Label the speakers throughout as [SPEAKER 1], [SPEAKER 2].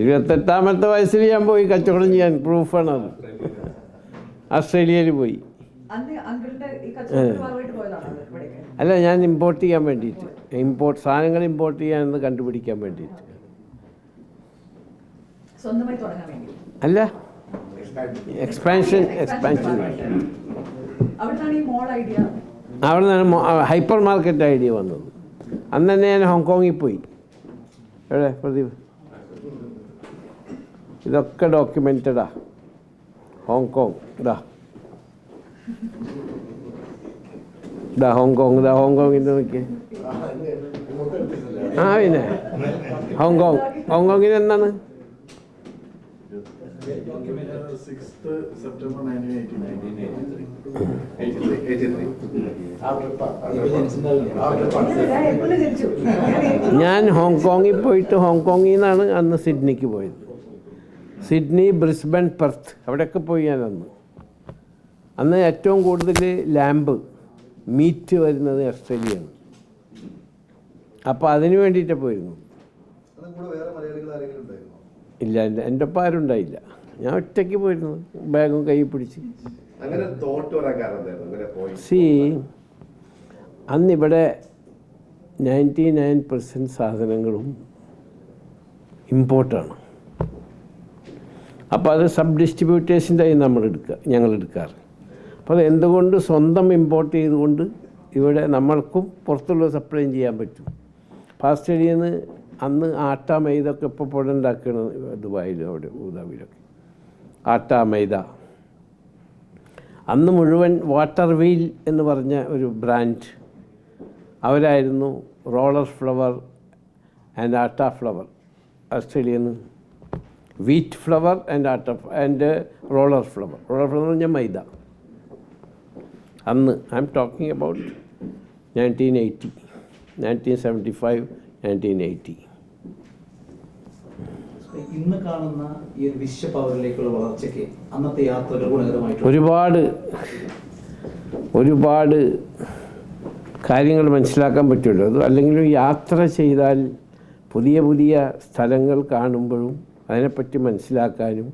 [SPEAKER 1] ഇരുപത്തെട്ടാമത്തെ വയസ്സിൽ ഞാൻ പോയി കച്ചവടം ചെയ്യാൻ പ്രൂഫാണ് അത്. ഓസ്ട്രേലിയയിൽ പോയി. അല്ല ഞാൻ ഇമ്പോർട്ട് ചെയ്യാൻ വേണ്ടിയിട്ട്. ഇമ്പോർട്ട് സാധനങ്ങൾ ഇമ്പോർട്ട് ചെയ്യാനെന്ന് കണ്ടുപിടിക്കാൻ വേണ്ടിയിട്ട്. അല്ല എക്സ്പാൻഷൻ എക്സ്പാൻഷൻ
[SPEAKER 2] അവിടുന്നാണ് ഈ മോൾ ഐഡിയ
[SPEAKER 1] അവിടെ നിന്നാണ് ഹൈപ്പർ മാർക്കറ്റ് ഐഡിയ വന്നത്. അന്ന് തന്നെ ഞാൻ ഹോങ്കോങ്ങിൽ പോയി. എവിടെ? പ്രദീപ്? ഇതൊക്കെ ഡോക്യുമെന്റഡാ ഹോങ്കോങ് ഇതാ. ഇതാ ഹോങ്കോങ് ഇതാ ഹോങ്കോങ്ങിന്റെ നോക്കിയേ. ആ പിന്നെ. ഹോങ്കോങ് ഹോങ്കോങ്ങിന് എന്താണ്?
[SPEAKER 2] ഞാൻ
[SPEAKER 1] ഹോങ്കോങ്ങിൽ പോയിട്ട് ഹോങ്കോങ്ങിൽ നിന്നാണ് അന്ന് സിഡ്നിക്ക് പോയത്. Sydney Brisbane Perth. അവിടെയൊക്കെ പോയി ഞാൻ അന്ന്. അന്ന് ഏറ്റവും കൂടുതൽ ലാമ്പ് മീറ്റ് വരുന്നത് ഓസ്ട്രേലിയയാണ്. അപ്പോൾ അതിന് വേണ്ടിയിട്ട് പോയിരുന്നു. ഇല്ല എന്റെ എന്റെ ഒപ്പം ആരും ഉണ്ടായില്ല. ഞാൻ ഒറ്റയ്ക്ക് പോയിരുന്നു ബാഗും കൈ പിടിച്ച്. സി അന്നിവിടെ നയന്റി നയൻ പെർസെന്റ് സാധനങ്ങളും ഇമ്പോർട്ടാണ്. അപ്പോൾ അത് സബ് ഡിസ്ട്രിബ്യൂട്ടേഴ്സിന്റെ കയ്യിൽ നമ്മൾ എടുക്കുക ഞങ്ങൾ എടുക്കാറ്. അപ്പോൾ അത് എന്തുകൊണ്ട് സ്വന്തം ഇമ്പോർട്ട് ചെയ്തുകൊണ്ട് ഇവിടെ നമ്മൾക്കും പുറത്തുള്ള സപ്ലൈ ചെയ്യാൻ പറ്റും? ഫാസ്റ്റഡിയിൽ നിന്ന് അന്ന് ആട്ട മൈദൊക്കെ ഇപ്പോൾ പുഴ ഉണ്ടാക്കണം ദുബായിലും അവിടെ അബുദാബിയിലൊക്കെ ആട്ട മൈദ. അന്ന് മുഴുവൻ വാട്ടർ വീൽ എന്ന് പറഞ്ഞ ഒരു ബ്രാൻഡ് അവരായിരുന്നു roller flour and atta flour ഓസ്ട്രേലിയന്ന് wheat flour and atta and roller flour roller flour എന്ന് പറഞ്ഞാൽ മൈദ. അന്ന് I'm talking about nineteen eighty nineteen seventy five nineteen eighty
[SPEAKER 3] ഇന്ന് കാണുന്ന ഈ ഒരു വിശ്വപൗരിലേക്കുള്ള വളർച്ചയ്ക്ക് അന്നത്തെ യാത്ര ഗുണകരമായിട്ട്
[SPEAKER 1] ഒരുപാട് ഒരുപാട് കാര്യങ്ങൾ മനസ്സിലാക്കാൻ പറ്റുമല്ലോ. അത് അല്ലെങ്കിൽ യാത്ര ചെയ്താൽ പുതിയ പുതിയ സ്ഥലങ്ങൾ കാണുമ്പോഴും അതിനെപ്പറ്റി മനസ്സിലാക്കാനും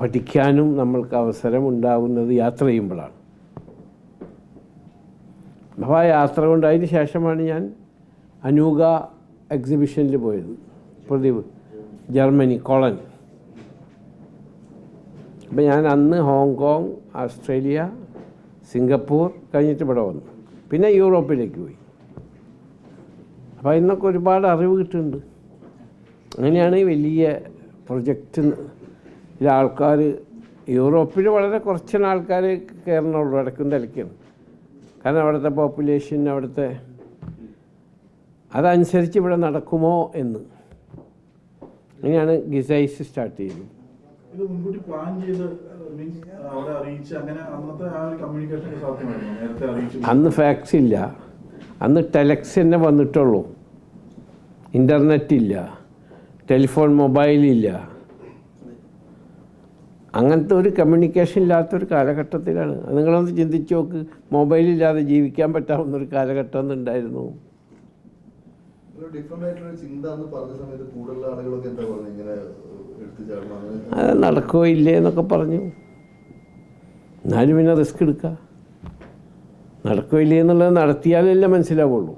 [SPEAKER 1] പഠിക്കാനും നമ്മൾക്ക് അവസരമുണ്ടാകുന്നത് യാത്ര ചെയ്യുമ്പോഴാണ്. അപ്പോൾ ആ യാത്ര കൊണ്ട് അതിന് ശേഷമാണ് ഞാൻ അനൂക എക്സിബിഷനിൽ പോയത്. Pradeep Germany Cologne. അപ്പം ഞാൻ അന്ന് ഹോങ്കോങ് ഓസ്ട്രേലിയ സിംഗപ്പൂർ കഴിഞ്ഞിട്ട് ഇവിടെ വന്നു. പിന്നെ യൂറോപ്പിലേക്ക് പോയി. അപ്പോൾ ഇന്നൊക്കെ ഒരുപാട് അറിവ് കിട്ടുന്നുണ്ട്. അങ്ങനെയാണ് ഈ വലിയ പ്രൊജക്റ്റ് ആൾക്കാർ യൂറോപ്പിൽ വളരെ കുറച്ചാണ് ആൾക്കാർ കയറണുള്ളൂ ഇടയ്ക്കും തിലയ്ക്കും കാരണം അവിടുത്തെ പോപ്പുലേഷൻ അവിടുത്തെ അതനുസരിച്ച് ഇവിടെ നടക്കുമോ എന്ന്. അങ്ങനെയാണ് ഗിസൈസ് സ്റ്റാർട്ട് ചെയ്തത്. അന്ന് ഫാക്സ് ഇല്ല. അന്ന് ടെലക്സ് തന്നെ വന്നിട്ടുള്ളൂ. ഇന്റർനെറ്റ് ഇല്ല. ടെലിഫോൺ മൊബൈലില്ല. അങ്ങനത്തെ ഒരു കമ്മ്യൂണിക്കേഷൻ ഇല്ലാത്തൊരു കാലഘട്ടത്തിലാണ്. നിങ്ങളൊന്ന് ചിന്തിച്ച് നോക്ക്. മൊബൈലില്ലാതെ ജീവിക്കാൻ പറ്റാവുന്ന ഒരു കാലഘട്ടം
[SPEAKER 4] എന്നുണ്ടായിരുന്നു
[SPEAKER 1] അത് നടക്കുകയോ ഇല്ലേ എന്നൊക്കെ പറഞ്ഞു. എന്നാലും പിന്നെ റിസ്ക് എടുക്കുക നടക്കുമോ ഇല്ലേ എന്നുള്ളത് നടത്തിയാലല്ലേ മനസ്സിലാവുള്ളൂ.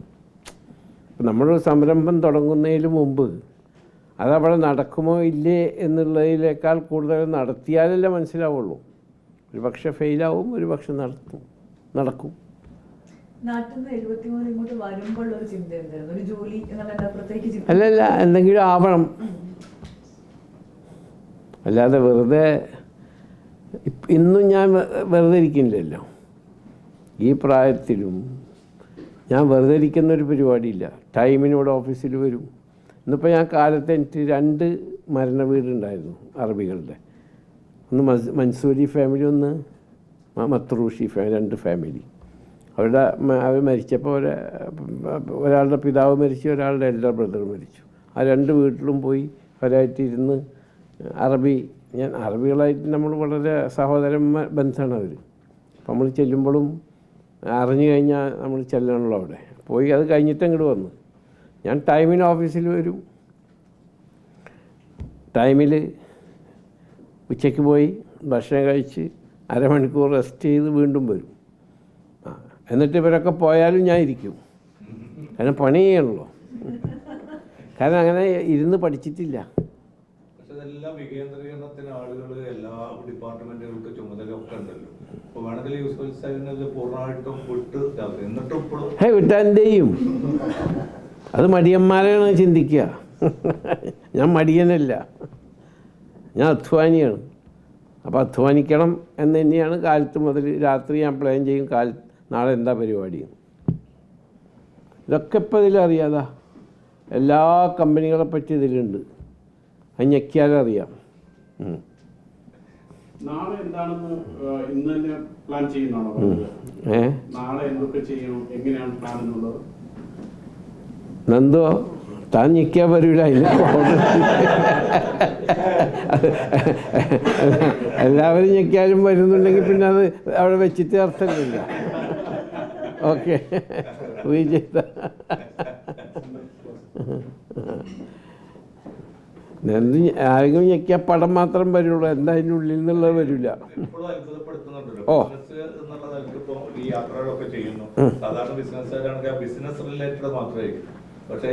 [SPEAKER 1] നമ്മൾ സംരംഭം തുടങ്ങുന്നതിന് മുമ്പ് അതവിടെ നടക്കുമോ ഇല്ലേ എന്നുള്ളതിനേക്കാൾ കൂടുതൽ നടത്തിയാലല്ലേ മനസ്സിലാവുള്ളൂ. ഒരു പക്ഷെ ഫെയിലാവും ഒരു പക്ഷെ നടത്തും നടക്കും അല്ലല്ല എന്തെങ്കിലും ആവണം. അല്ലാതെ വെറുതെ ഇന്നും ഞാൻ വെറുതെ ഇരിക്കുന്നില്ലല്ലോ. ഈ പ്രായത്തിലും ഞാൻ വെറുതെ ഇരിക്കുന്ന ഒരു പരിപാടിയില്ല. ടൈമിനോട് ഓഫീസിൽ വരും. ഇന്നിപ്പോൾ ഞാൻ കാലത്ത് എനിക്ക് രണ്ട് മരണ വീടുണ്ടായിരുന്നു അറബികളുടെ. ഒന്ന് മൻസൂരി ഫാമിലി ഒന്ന് മത്രൂഷി ഫാമിലി രണ്ട് ഫാമിലി അവരുടെ അവർ മരിച്ചപ്പോൾ ഒരു ഒരാളുടെ പിതാവ് മരിച്ചു ഒരാളുടെ എൽഡർ ബ്രദർ മരിച്ചു. ആ രണ്ട് വീട്ടിലും പോയി അവരായിട്ട് ഇരുന്ന് അറബി ഞാൻ അറബികളായിട്ട് നമ്മൾ വളരെ സഹോദരന്മാർ ബന്ധമാണ് അവർ അപ്പം നമ്മൾ ചെല്ലുമ്പോഴും അറിഞ്ഞു കഴിഞ്ഞാൽ നമ്മൾ ചെല്ലണമല്ലോ അവിടെ. പോയി അത് കഴിഞ്ഞിട്ട് അങ്ങോട്ട് വന്നു. ഞാൻ ടൈമിന് ഓഫീസിൽ വരും. ടൈമിൽ ഉച്ചയ്ക്ക് പോയി ഭക്ഷണം കഴിച്ച് അരമണിക്കൂർ റെസ്റ്റ് ചെയ്ത് വീണ്ടും വരും. ആ എന്നിട്ട് ഇവരൊക്കെ പോയാലും ഞാൻ ഇരിക്കും. കാരണം പണി ചെയ്യണല്ലോ. കാരണം അങ്ങനെ ഇരുന്ന് പഠിച്ചിട്ടില്ല.
[SPEAKER 5] ഇതെല്ലാം വികേന്ദ്രീകരണത്തിന് ആളുകൾ എല്ലാ ഡിപ്പാർട്ട്മെന്റുകൾക്ക് ചുമതലയൊക്കെ ഉണ്ടല്ലോ. അപ്പൊ വേണമെങ്കിൽ യൂസ്ഫുൾ സൈഡിനത് പൂർണമായിട്ടും വിട്ട് ഇതാക്കും. എന്നിട്ടും ഇപ്പോഴും
[SPEAKER 1] ഹേ വിട്ടാന്റെയും അത് മടിയന്മാരാണ് ചിന്തിക്കുക. ഞാൻ മടിയനല്ല. ഞാൻ അധ്വാനിയാണ്. അപ്പോൾ അധ്വാനിക്കണം എന്ന് തന്നെയാണ് കാലത്ത് മുതൽ രാത്രി ഞാൻ പ്ലാൻ ചെയ്യും. കാല നാളെ എന്താ പരിപാടി? ഇതൊക്കെ ഇപ്പോൾ ഇതിലറിയാതാ എല്ലാ കമ്പനികളെ പറ്റി ഇതിലുണ്ട്. അത് ഞെക്കിയാലും അറിയാം.
[SPEAKER 6] നാളെ എന്താണെന്ന് ഏഹ്, പ്ലാൻ ചെയ്യുന്നതാണോ? പറഞ്ഞത്?
[SPEAKER 1] ഏ?
[SPEAKER 6] നാളെ എന്തൊക്കെ ചെയ്യണം? എങ്ങനെയാണ് പ്ലാൻ എന്നുള്ളത്?
[SPEAKER 1] നന്ദോ താൻ നിൽക്കാൻ വരില്ല എല്ലാവരും ഞെക്കാലും വരുന്നുണ്ടെങ്കിൽ പിന്നെ അത് അവിടെ വെച്ചിട്ട് അർത്ഥമില്ല. ഓക്കെ. വിജയത എന്ത് ആരെങ്കിലും ഞെക്കിയാൽ പടം മാത്രം വരുള്ളൂ. എന്താ അതിന്റെ ഉള്ളിൽ നിന്നുള്ളത് വരില്ല ഓ.
[SPEAKER 5] ബിസിനസ് സാധാരണ ആ ബിസിനസ് റിലേറ്റഡ് മാത്രമായിരിക്കും. പക്ഷേ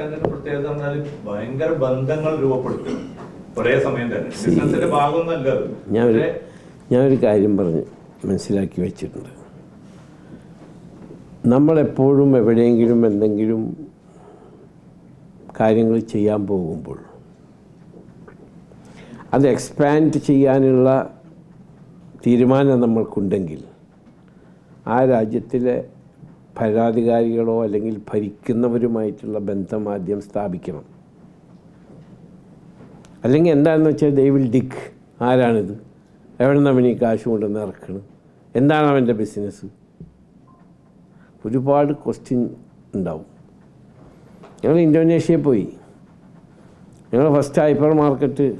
[SPEAKER 5] ഖാന്റെ പ്രത്യേകത പറഞ്ഞാൽ ഭയങ്കര ബന്ധങ്ങൾ രൂപപ്പെടുത്തും. ഒരേ സമയം തന്നെ. ബിസിനസിന്റെ ഭാഗമൊന്നല്ല.
[SPEAKER 1] ഞാനൊരു ഞാനൊരു കാര്യം പറഞ്ഞ് മനസ്സിലാക്കി വെച്ചിട്ടുണ്ട്. നമ്മളെപ്പോഴും എവിടെയെങ്കിലും എന്തെങ്കിലും കാര്യങ്ങൾ ചെയ്യാൻ പോകുമ്പോൾ അത് എക്സ്പാൻഡ് ചെയ്യാനുള്ള തീരുമാനം നമ്മൾക്കുണ്ടെങ്കിൽ ആ രാജ്യത്തിലെ ഭരണാധികാരികളോ അല്ലെങ്കിൽ ഭരിക്കുന്നവരുമായിട്ടുള്ള ബന്ധം ആദ്യം സ്ഥാപിക്കണം. അല്ലെങ്കിൽ എന്താണെന്ന് വെച്ചാൽ ദൈവിൽ ഡിക്ക് ആരാണിത്? എവിടെ നിന്ന് അവനീ കാശ് കൊണ്ടുവന്ന് ഇറക്കണം? എന്താണ് അവന്റെ ബിസിനസ് ഒരുപാട് ക്വസ്റ്റ്യൻ ഉണ്ടാവും. ഞങ്ങൾ ഇന്തോനേഷ്യയിൽ പോയി. ഞങ്ങൾ ഫസ്റ്റ് ഹൈപ്പർ മാർക്കറ്റ്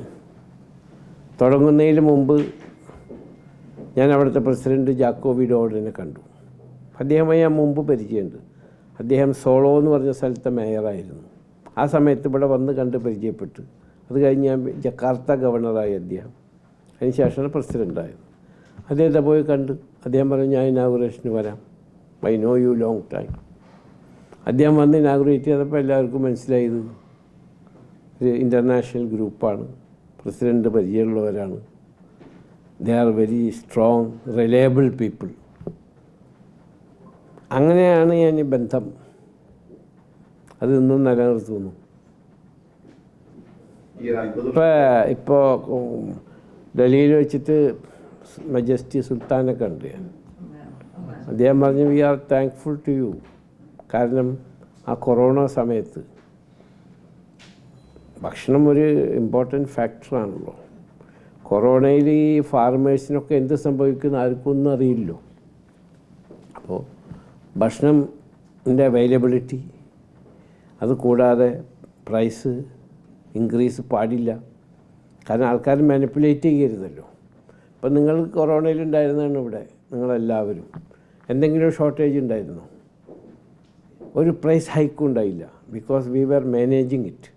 [SPEAKER 1] തുടങ്ങുന്നതിന് മുമ്പ് ഞാൻ അവിടുത്തെ പ്രസിഡന്റ് ജാക്കോബി വിഡോഡിനെ കണ്ടു. അദ്ദേഹമായി ഞാൻ മുമ്പ് പരിചയമുണ്ട്. അദ്ദേഹം സോളോ എന്ന് പറഞ്ഞ സ്ഥലത്തെ മേയറായിരുന്നു. ആ സമയത്ത് ഇവിടെ വന്ന് കണ്ട് പരിചയപ്പെട്ടു. അത് കഴിഞ്ഞ് ഞാൻ ജക്കാർത്ത ഗവർണറായി അദ്ദേഹം. അതിന് ശേഷമാണ് പ്രസിഡന്റായത് അദ്ദേഹത്തെ പോയി കണ്ട് അദ്ദേഹം പറഞ്ഞു ഞാൻ ഇനാഗുറേഷന് വരാം. I know you long time അദ്ദേഹം വന്ന് ഇനാഗുറേറ്റ് ചെയ്തപ്പോൾ എല്ലാവർക്കും മനസ്സിലായത് ഒരു ഇന്റർനാഷണൽ ഗ്രൂപ്പാണ് president പരിചയമുള്ളവരാണ്. They are very strong reliable people അങ്ങനെയാണ് ഞാൻ ഈ ബന്ധം. അത് ഇന്നും നിലനിർത്തുന്നു. ഇപ്പോൾ ഇപ്പോൾ ഡൽഹിയിൽ വെച്ചിട്ട് മജസ്റ്റി സുൽത്താനെ ഉണ്ട്. ഞാൻ അദ്ദേഹം പറഞ്ഞു we are thankful to you കാരണം ആ കൊറോണ സമയത്ത് ഭക്ഷണം ഒരു ഇമ്പോർട്ടന്റ് ഫാക്ടറാണല്ലോ കൊറോണയിൽ ഈ ഫാർമേഴ്സിനൊക്കെ എന്ത് സംഭവിക്കുന്ന ആർക്കും ഒന്നും അറിയില്ലോ ഭക്ഷണത്തിന്റെ അവൈലബിലിറ്റി അത് കൂടാതെ പ്രൈസ് ഇൻക്രീസ് പാടില്ല. കാരണം ആൾക്കാർ മാനിപ്പുലേറ്റ് ചെയ്യരുതല്ലോ. ഇപ്പം നിങ്ങൾ കൊറോണയിലുണ്ടായിരുന്നാണ് ഇവിടെ നിങ്ങളെല്ലാവരും. എന്തെങ്കിലും ഷോർട്ടേജ് ഉണ്ടായിരുന്നോ? ഒരു പ്രൈസ് ഹൈക്കും ഉണ്ടായില്ല because we were managing it